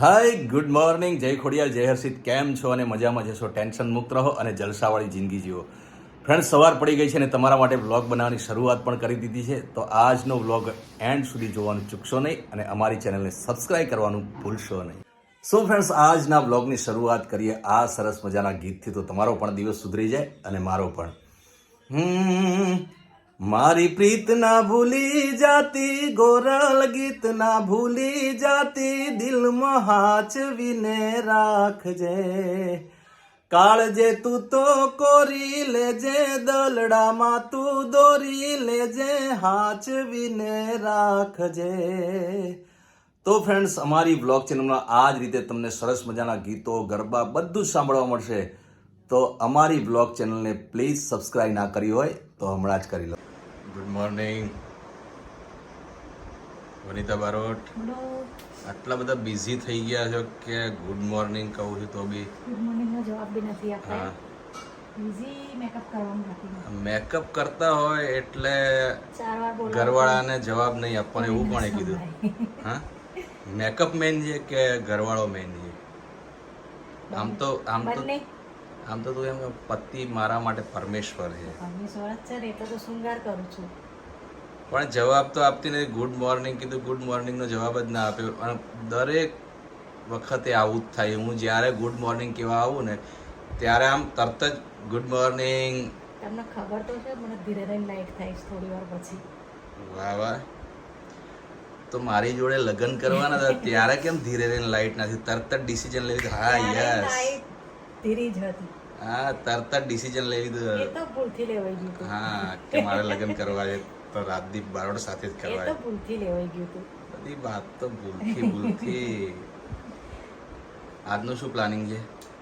Hi good morning. જય ખોડિયાર જય હર્ષિત. કેમ છો અને મજામાં જશો ટેન્શન મુક્ત રહો અને જલસાવાળી જિંદગી જીવો. ફ્રેન્ડ સવાર પડી ગઈ છે અને તમારા માટે વ્લોગ બનાવવાની શરૂઆત પણ કરી દીધી છે. તો આજનો વ્લોગ એન્ડ સુધી જોવાનું ચૂકશો નહીં અને અમારી ચેનલને સબસ્ક્રાઈબ કરવાનું ભૂલશો નહીં. સો ફ્રેન્ડ્સ આજના વ્લોગની શરૂઆત કરીએ. આ સરસ મજાના ગીતથી તો તમારો પણ દિવસ સુધરી જાય અને મારો પણ. હમ, મારી પ્રીત ના ભૂલી જાતી, ગોરલ ગીત ના ભૂલી જાતી દિલમાં હાચવીને રાખજે. કાળજે તું તો કોરી લેજે દલડામાં તું દોરી લેજે, હાચવીને રાખજે. તો ફ્રેન્ડ્સ અમારી બ્લોગ ચેનલમાં આ જ રીતે તમને સરસ મજાના ગીતો, ગરબા બધું સાંભળવા મળશે. તો અમારી બ્લોગ ચેનલને પ્લીઝ સબસ્ક્રાઈબ ના કરી હોય તો હમણાં જ કરી લો. ગુડ મોર્નિંગ વનિતા બારોટ આટલા બધા બિઝી થઈ ગયા છો કે ગુડ મોર્નિંગ કહું છું તો બી? ગુડ મોર્નિંગનો જવાબ બી નથી આપતા મેકઅપ કરતા હોય એટલે ઘરવાળાને જવાબ નહીં આપવાનો એવું પણ કીધું? હા? મેકઅપ મેન છે કે ઘરવાળો મેન છે? આમ તો આમ તો આમ તો તું એમ પતિ મારા માટે પરમેશ્વર છે. પરમેશ્વર જ છે ને એટલે તો શૃંગાર કરું છું. પણ જવાબ તો આપતી નથી. ગુડ મોર્નિંગ કીધું ગુડ મોર્નિંગનો જવાબ જ ના આપ્યો. અને દરેક વખતે આવું જ થાય. હું જ્યારે ગુડ મોર્નિંગ કહેવા આવું ને ત્યારે આમ તરત જ ગુડ મોર્નિંગ તમને ખબર તો છે મને ધીરે ધીરે લાઈટ થાય છે થોડી વાર પછી. વાહ વાહ. તો મારી જોડે લગ્ન કરવાના હતા ત્યારે કેમ ધીરે ધીરે લાઈટ નથી તરત જ ડિસિઝન લઈ લીધું. હા યસ ધીરી જ હતી. હા તરત જ ડિસિઝન લઈ એ તો ભૂલથી લેવાઈ ગયું હા કે મારે લગ્ન કરવા છે તો રાજદીપ બારોડ સાથે જ એ તો ભૂલથી લેવાઈ ગયું હતું. બધી વાત તો ભૂલથી ભૂલથી. આજનું શું પ્લાનિંગ છે?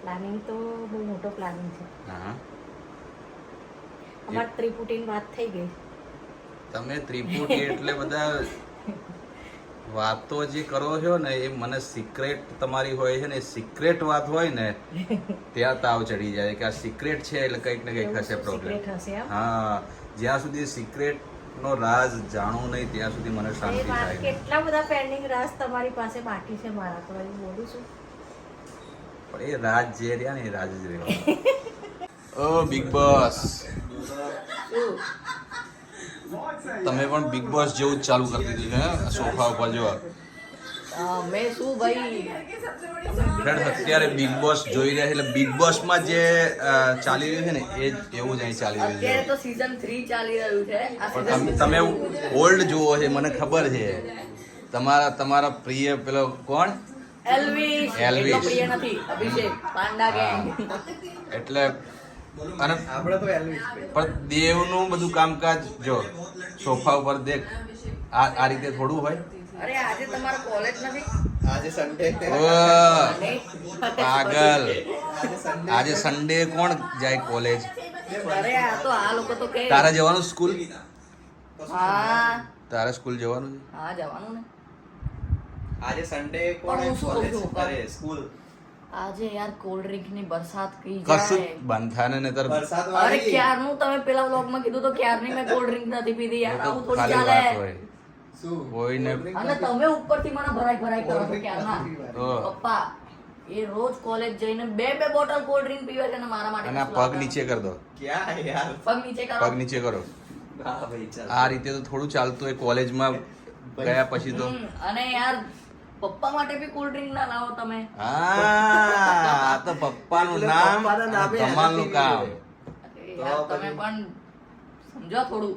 પ્લાનિંગ તો બહુ મોટો પ્લાનિંગ છે. હા. અમાર ત્રિપુટીની વાત થઈ ગઈ. તમે ત્રિપુટી એટલે બધા વાતો જે કરો છો ને એ મને સિક્રેટ તમારી હોય છે ને સિક્રેટ વાત હોય ને ત્યાં તાવ ચડી જાય કે આ સિક્રેટ છે એટલે કંઈક ને કંઈક હશે પ્રોબ્લેમ હા જ્યાં સુધી સિક્રેટ નો રાજ જાણો નહીં ત્યાં સુધી મને શાંતિ થાય કેટલા બધા પેન્ડિંગ રાજ તમારી પાસે બાકી છે મારા તો બોલું છું. પણ એ રાજ જે રહ્યા ને એ રાજ જ રહેવા ઓ બિગ બોસ તમે પણ બિગ બોસ જેવું જ ચાલુ કરી દીધું છે સોફા ઉપર જો. મેં શું ભાઈ? ફ્રેન્ડ અત્યારે બિગ બોસ જોઈ રહ્યા છે એટલે બિગ બોસમાં જે ચાલી રહ્યું છે ને એ એવું જ અહીં ચાલી રહ્યું છે. તો સીઝન થ્રી ચાલી રહ્યું છે. તમે ઓલ્ડ જુઓ છે મને ખબર છે. તમારા તમારા પ્રિય પેલો કોણ? એલવી એલ્વિસ. પ્રિય નથી અભિષેક પાંડા ગેંગ એટલે અને પણ દેવનું બધું કામકાજ જો સોફા ઉપર દેખ. આ આ રીતે થોડું હોય. અરે આજે તમારો કોલેજ નથી? પાગલ. આજે સન્ડે કોણ જાય કોલેજ અરે આ તો આ લોકો તો કે તારે જવાનું સ્કૂલ તારા તારે સ્કૂલ જવાનું છે? હા જવાનું ને. આજે સન્ડે કોણ સ્કૂલ આજે યાર કોલ્ડ ડ્રિંકની બરસાત કઈ જાય. કશું થાય ને નહીતર વરસાદ અરે ક્યારનું? તમે પેલા વ્લોગમાં કીધું તો ક્યારની મેં કોલ્ડ ડ્રિંક નથી પીધી એ યાર આવું થોડી ચાલે. શું? કોઈને અને તમે ઉપરથી મને ભરાઈ ભરાઈ કરો છો ક્યારના? પપ્પા એ રોજ કોલેજ જઈને બે બે બોટલ કોલ્ડ ડ્રિંક પીવે છે ને મારા માટે અને આ પગ નીચે કર દો. ક્યાં યાર? પગ નીચે કરો. પગ નીચે કરો. ભાઈ આ રીતે તો થોડું ચાલતું હોય કોલેજમાં ગયા પછી તો. અને યાર પપ્પા માટે બી કોલ્ડ ડ્રિંક ના લાવો તમે. હા આ તો પપ્પાનું નામ એનાથી કામ. તમે પણ સમજો થોડું.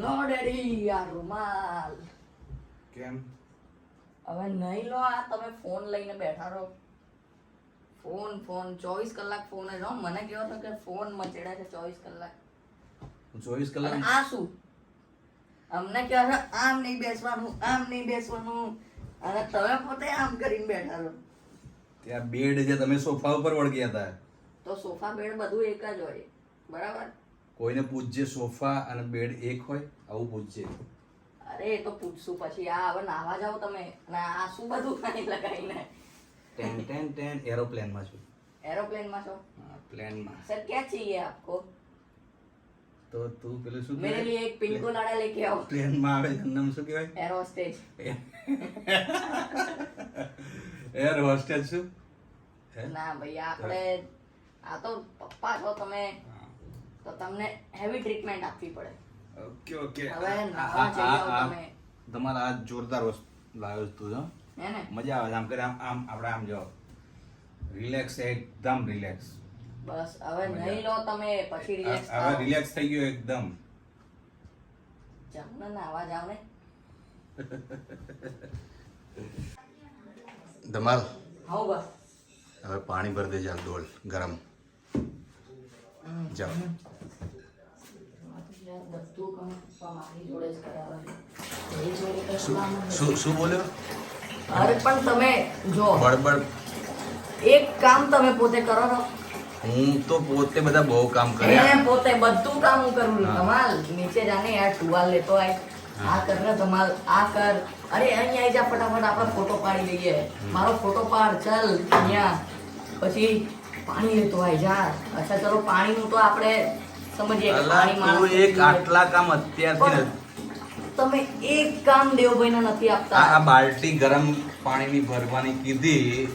લો ડેડી આ રૂમાલ. કેમ? હવે નહીં લો આ તમે ફોન લઈને બેઠા રહો. ફોન ફોન ચોવીસ કલાક ફોન જ. મને કેવો તો કે ફોન મચેડા છે ચોવીસ કલાક. ચોવીસ કલાક? આ શું? અમને કહે છે આમ નહીં બેસવાનું આમ નહીં બેસવાનું. અને તમે પોતે આમ કરીને બેઠા છો. ત્યાં બેડ છે તમે સોફા ઉપર વળગ્યા હતા. તો સોફા બેડ બધું એક જ હોય. બરાબર? કોઈને પૂછજે સોફા અને બેડ એક હોય આવું પૂછજે અરે તો પૂછશું પછી. આ હવે નાવા જાઓ તમે. અને આ શું બધું ખાલી લગાવીને? Ten ten ten. એરોપ્લેનમાં છું. એરોપ્લેનમાં છો? પ્લેનમાં સર ક્યાં છીએ આપકો તો તું પેલું શું मेरे लिए एक पिंको लाड़ा लेके आओ ટ્રેનમાં આવે છે નામ શું કહેવાય एयर होस्टेज એર હોસ્ટેજ શું હે? ના ભાઈ આપણે આ તો પપ્પા છો તમે તો તમને હેવી ટ્રીટમેન્ટ આપવી પડે ઓકે ઓકે હવે આ- નાવા આ- જઈ આવો આ- તમે. તમારા આ જોરદાર વસ્તુ લાવ્યો છે તું જો હે ને મજા આવે છે આમ કરે આમ આમ આપણે આમ જો રિલેક્સ એકદમ રિલેક્સ બસ હવે નહીં લો તમે પછી રિલેક્સ હવે રિલેક્સ થઈ ગયો એકદમ. જાઓ ને આવે ધમાલ. હા બસ. હવે પાણી ભરી દે જાલ ડોલ ગરમ. જાઓ. શું શું બોલ્યો? અરે પણ તમે જો બળબડ. એક કામ તમે પોતે કરો હું તો પોતે બધા બહુ કામ કર્યા પોતે બધું કામ હું કરું. કમાલ નીચે જાને આ ટુવાલ લેતો આય. આ કર ને ધમાલ આ કર. અરે અહીંયા જા ફટાફટ આપણે ફોટો પાડી લઈએ. મારો ફોટો પાડ ચાલ અહીંયા. પછી પાણી લેતો આય જા. અચ્છા ચલો પાણીનું તો આપણે સમજીએ પાણી એક આટલા કામ અત્યારથી તમે એક કામ દેવભાઈને નથી આપતા. આ બાલટી ગરમ પાણીની ભરવાની કીધી.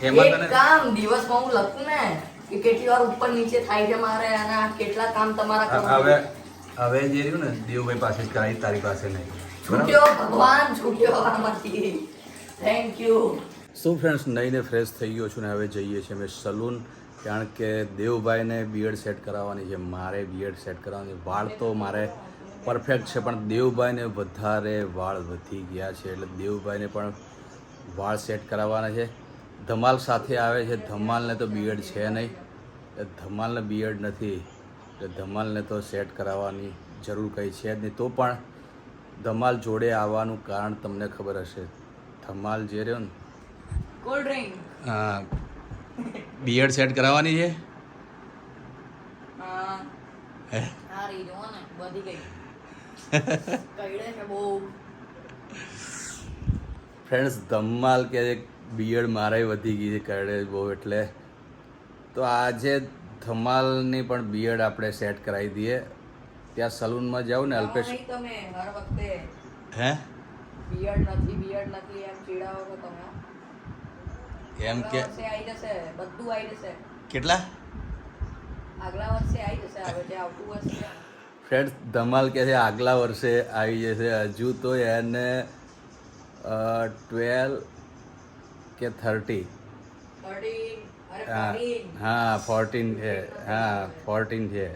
એક કામ દિવસમાં હું લખું ને કે કેટલી વાર ઉપર નીચે થાય છે મારે અને કેટલા કામ તમારા હવે હવે જે રહ્યું ને દેવભાઈ પાસે જ કરાવી તારી પાસે નહીં છૂટ્યો ભગવાન છૂટ્યો આમાંથી. થેન્ક યુ શું ફ્રેન્ડ્સ નઈને ફ્રેશ થઈ ગયો છું ને હવે જઈએ છીએ અમે સલૂન કારણ કે દેવભાઈને બીએડ સેટ કરાવવાની છે મારે બીએડ સેટ કરાવવાની છે. વાળ તો મારે પરફેક્ટ છે પણ દેવભાઈને વધારે વાળ વધી ગયા છે એટલે દેવભાઈને પણ વાળ સેટ કરાવવાના છે. ધમાલ સાથે આવે છે. ધમાલને તો બીએડ છે નહીં. એટલે ધમાલને બીએડ નથી. એટલે ધમાલને તો સેટ કરાવવાની જરૂર કંઈ છે જ નહીં. તો પણ ધમાલ જોડે આવવાનું કારણ તમને ખબર હશે. ધમાલ જે રહ્યો ને. કોલ્ડ ડ્રિંક બિયર્ડ સેટ કરાવવાની છે? હે? આ રહી જો ને. વધી ગઈ કઈડે છે બહુ. ફ્રેન્ડ્સ ધમાલ કે બિયર્ડ મારે વધી ગઈ છે કરડે બહુ એટલે. તો આજે ધમાલની પણ બીએડ આપણે સેટ કરાવી દઈએ. ત્યાં સલૂનમાં જાઉં ને અલ્પેશ. તમે હર વખતે હે? બિયર્ડ નથી બિયર્ડ નથી એમ ચીડાવો છો તમે. એમ કે આવી જશે બધું આવી જશે. કેટલા? આગલા વર્ષે આવી જશે હવે જે આવતું વર્ષે. ફ્રેન્ડ્સ ધમાલ કે છે આગલા વર્ષે આવી જશે. હજુ તો એને ટ્વેલ્વ કે થર્ટી. હા ફોર્ટીન છે. હા ફોર્ટીન છે.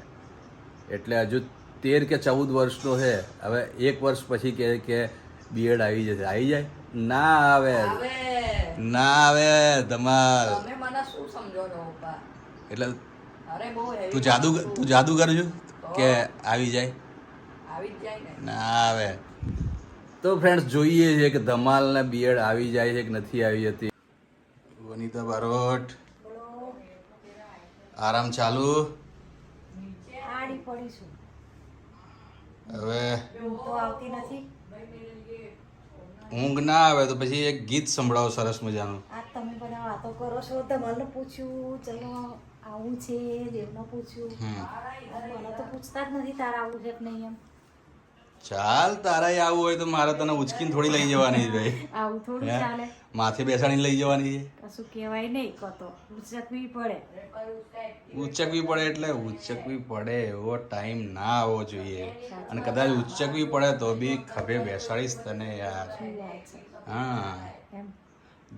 એટલે હજુ તેર કે ચૌદ વર્ષનો છે. હવે એક વર્ષ પછી કહે કે બીએડ આવી જશે. આવી જાય? ના આવે. ના આવે ધમાલ. એટલે તું જાદુ તું જાદુ કરજો કે આવી જાય? ને. ના આવે. તો ફ્રેન્ડ્સ જોઈએ છે કે ધમાલ ને બીએડ આવી જાય છે કે નથી આવી જતી? વનિતા બારોટ. આરામ ચાલુ? હવે? ઊંઘ આવતી નથી. ઊંઘ ના આવે તો પછી એક ગીત સંભળાવો સરસ મજાનું. તમે બધા વાતો કરો છો તમારે પૂછ્યું ચલો આવું છે દેવને પૂછ્યું. મને તો પૂછતા જ નથી તારા આવું છે કે નહીં એમ. ચાલ તારા આવું હોય તો મારે તને ઉચકીને થોડી લઈ જવાની છે ભાઈ. આવું થોડું? ચાલે. માથે બેસાડીને લઈ જવાની છે. કશું કહેવાય નહીં કતો ઉચકવી પડે. ઉચકવી પડે એટલે ઉચકવી પડે એવો ટાઈમ ના આવવો જોઈએ. અને કદાચ ઉચકવી પડે તો બી ખભે બેસાડીશ તને યાર. હા.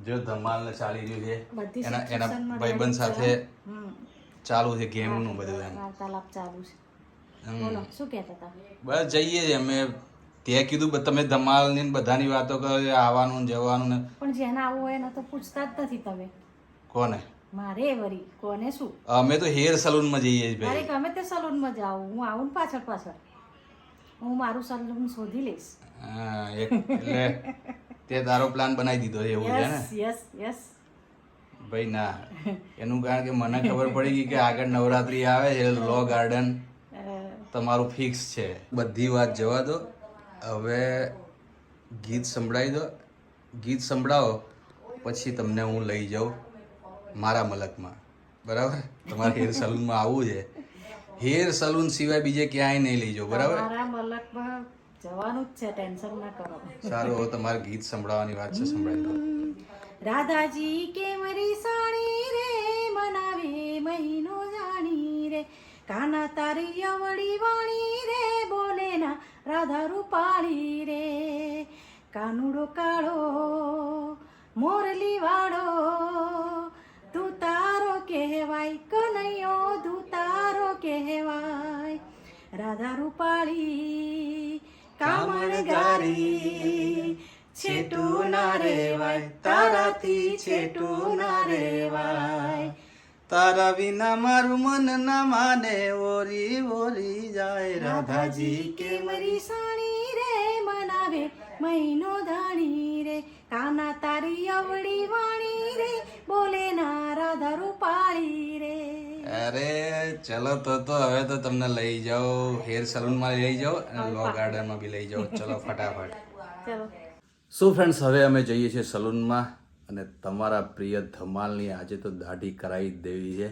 જો ધમાલ ને ચાલી રહ્યું છે. એના એના ભાઈબંધ સાથે ચાલુ છે ગેમનું બધું એમ. વાર્તાલાપ ચાલુ છે. બોલો શું કહેતા હતા? બસ જઈએ અમે તે કીધું તમે ધમાલની ની બધાની વાતો કરો આવવાનું જવાનું ને. પણ જેને આવું હોય એને તો પૂછતા જ નથી તમે. કોને? મારે વરી કોને શું? અમે તો હેર સલૂનમાં જઈએ છીએ અરે ગમે તે સલૂનમાં જાવ હું આવું ને પાછળ પાછળ. હું મારું સલૂન શોધી લઈશ. હા એટલે તે તારો પ્લાન બનાવી દીધો છે એવું છે ને? યસ યસ ભાઈ ના એનું કારણ કે મને ખબર પડી ગઈ કે આગળ નવરાત્રી આવે છે લો ગાર્ડન તમારું ફિક્સ છે. બધી વાત જવા દો. હવે ગીત સંભળાવી દો. ગીત સંભળાવો પછી તમને હું લઈ જાઉં મારા મલકમાં. બરાબર? તમારે હેર સલૂનમાં આવવું છે. હેર સલૂન સિવાય બીજે ક્યાંય નહીં લઈ જાઓ બરાબર? જવાનું જ છે ટેન્શન ના કરો. સારું હવે તમારે ગીત સંભળાવવાની વાત છે સંભળાવી દો. રાધાજી કેમરી સાણી રે મનાવે મહિનો જાણી રે. કાના તારી અવળી વાણી રે બોલે ના રાધા રૂપાળી રે. કાનુડો કાળો, મોરલી વાળો તું તારો કહેવાય, કનૈયો તું તારો કહેવાય. રાધા રૂપાળી કામણ ગારી છેટું ના રેવાય, તારાથી છેટું ના રેવાય. તારા વિના મારું મન ના માને ઓરી ઓરી જાય રાધાજી કે મરી સાણી રે મનાવે મહિનો ધાણી રે કાના તારી અવળી વાણી રે બોલે ના રાધા રૂપાળી રે. અરે ચલો તો તો હવે તો તમને લઈ જાઓ હેર સલૂનમાં લઈ જાઓ અને લો ગાર્ડનમાં બી લઈ જાઓ. ચલો ફટાફટ. ચલો. સો ફ્રેન્ડ્સ હવે અમે જઈએ છીએ સલૂનમાં. અને તમારા પ્રિય ધમાલની આજે તો દાઢી કરાવી દેવી છે.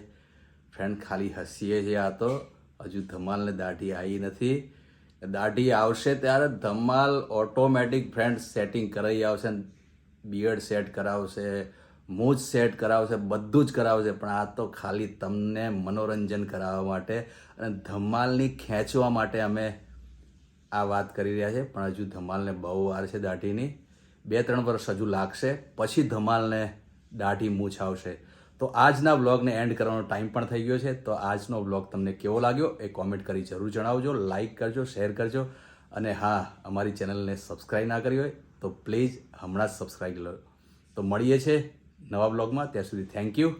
ફ્રેન્ડ ખાલી હસીએ છે આ તો. હજુ ધમાલને દાઢી આવી નથી. દાઢી આવશે ત્યારે ધમાલ ઓટોમેટિક ફ્રેન્ડ સેટિંગ કરાવી આવશે બિયર્ડ સેટ કરાવશે મૂછ સેટ કરાવશે, બધું જ કરાવશે. પણ આ તો ખાલી તમને મનોરંજન કરાવવા માટે અને ધમાલની ખેંચવા માટે અમે આ વાત કરી રહ્યા છે. પણ હજુ ધમાલને બહુ વાર છે દાઢીની. બે ત્રણ વર્ષ હજુ લાગશે, પછી ધમાલને દાઢી મૂછ આવશે તો આજના બ્લોગને એન્ડ કરવાનો ટાઈમ પણ થઈ ગયો છે. તો આજનો બ્લોગ તમને કેવો લાગ્યો એ કોમેન્ટ કરી જરૂર જણાવજો, લાઈક કરજો, શેર કરજો. અને હા, અમારી ચેનલને સબસ્ક્રાઈબ ના કરી હોય તો પ્લીઝ હમણાં જ સબસ્ક્રાઈબ લો. તો મળીએ છીએ નવા બ્લોગમાં ત્યાં સુધી થેન્ક યુ.